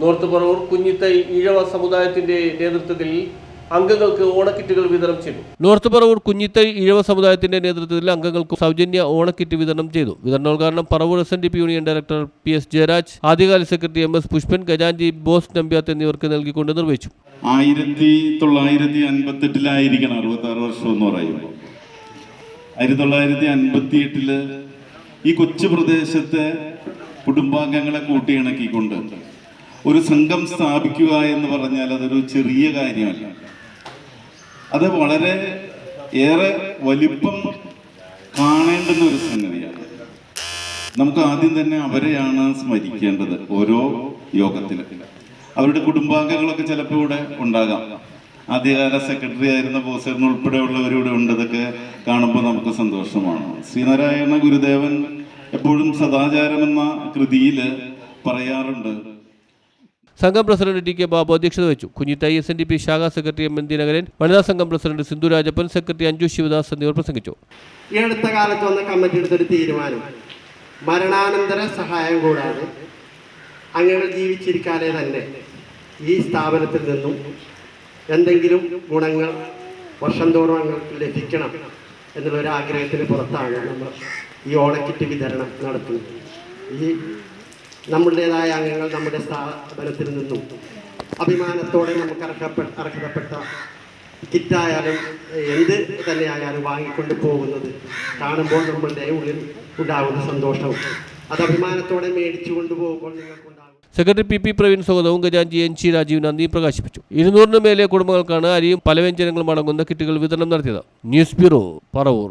north Paravur Kunjithai Ezhava സമുദായത്തിന്റെ നേതൃത്വത്തിൽ അംഗങ്ങൾക്ക് ഓണക്കിറ്റുകൾ വിതരണം ചെയ്തു. നോർത്ത് പറവൂർ കുഞ്ഞിത്തൈ ഈഴവ സമുദായത്തിന്റെ നേതൃത്വത്തിൽ അംഗങ്ങൾക്ക് സൗജന്യ ഓണക്കിറ്റ് വിതരണം ചെയ്തു. വിതരണോദ്ഘാടനം Paravur S N D P union director P S Jayaraj ആദ്യകാല സെക്രട്ടറി എം എസ് പുഷ്പൻ ഖജാൻജി ബോസ് നമ്പ്യാത്ത് എന്നിവർക്ക് നൽകിക്കൊണ്ട് നിർവഹിച്ചു. ആയിരത്തി തൊള്ളായിരത്തി അൻപത്തെട്ടിലായിരിക്കണം അറുപത്തി ആറ് വർഷം എന്ന് പറയുമ്പോൾ. ആയിരത്തി തൊള്ളായിരത്തി അൻപത്തി എട്ടിൽ ഈ കൊച്ചു പ്രദേശത്തെ കുടുംബാംഗങ്ങളെ കൂട്ടിയിണക്കിക്കൊണ്ട് ഒരു സംഘം സ്ഥാപിക്കുക എന്ന് പറഞ്ഞാൽ അതൊരു ചെറിയ കാര്യമല്ല. അത് വളരെ ഏറെ വലിപ്പം കാണേണ്ടുന്ന ഒരു സംഗതിയാണ്. നമുക്ക് ആദ്യം തന്നെ അവരെയാണ് സ്മരിക്കേണ്ടത് ഓരോ യോഗത്തിലും. അവരുടെ കുടുംബാംഗങ്ങളൊക്കെ ചിലപ്പോൾ ഇവിടെ ഉണ്ടാകാം. ആദ്യകാല സെക്രട്ടറി ആയിരുന്ന ബോസേറിന് ഉൾപ്പെടെയുള്ളവരിവിടെ ഉണ്ടതൊക്കെ കാണുമ്പോൾ നമുക്ക് സന്തോഷമാണ്. ശ്രീനാരായണ ഗുരുദേവൻ എപ്പോഴും സദാചാരം എന്ന കൃതിയിൽ പറയാറുണ്ട് സംഘം പ്രസിഡന്റ് ടി കെ ബാബു അധ്യക്ഷത വഹിച്ചു. Kunjithai S N D P ശാഖാ സെക്രട്ടറി എം എൻ ദിനകരൻ വനിതാ സംഘം പ്രസിഡന്റ് സിന്ധു രാജപ്പൻ സെക്രട്ടറി അഞ്ജു ശിവദാസ് എന്നിവർ പ്രസംഗിച്ചു. ഈ അടുത്ത കാലത്ത് വന്ന കമ്മിറ്റി എടുത്തൊരു തീരുമാനം. മരണാനന്തര സഹായം കൂടാതെ അങ്ങനെ ജീവിച്ചിരിക്കാതെ തന്നെ ഈ സ്ഥാപനത്തിൽ നിന്നും എന്തെങ്കിലും ഗുണങ്ങൾ വർഷം തോറും അങ്ങൾക്ക് ലഭിക്കണം എന്നുള്ളൊരു ആഗ്രഹത്തിന് പുറത്താണ് നമ്മൾ ഈ ഓണക്കിറ്റ് വിതരണം നടത്തുന്നത്. ഈ നമ്മുടേതായ അംഗങ്ങൾ നമ്മുടെ സ്ഥാപനത്തിൽ നിന്നും അഭിമാനത്തോടെ നമുക്ക് അർഹപ്പെട്ട അർഹതപ്പെട്ട കിറ്റായാലും എന്ത് തന്നെയായാലും വാങ്ങിക്കൊണ്ട് പോകുന്നത് കാണുമ്പോൾ നമ്മളുടെ ഉള്ളിൽ ഉണ്ടാകുന്ന സന്തോഷവും അത് അഭിമാനത്തോടെ മേടിച്ചു കൊണ്ടുപോകുമ്പോൾ നിങ്ങൾക്കുണ്ടാകും സെക്രട്ടറി പി പി പ്രവീൺ സ്വാഗതവും ഖജാൻജി എൻ സി രാജീവ് നന്ദിയും പ്രകാശിപ്പിച്ചു. ഇരുന്നൂറിന് മേലെ കുടുംബങ്ങൾക്കാണ് അരിയും പലവ്യഞ്ജനങ്ങളും അടങ്ങുന്ന കിറ്റുകൾ വിതരണം നടത്തിയത്. News bureau Paravur.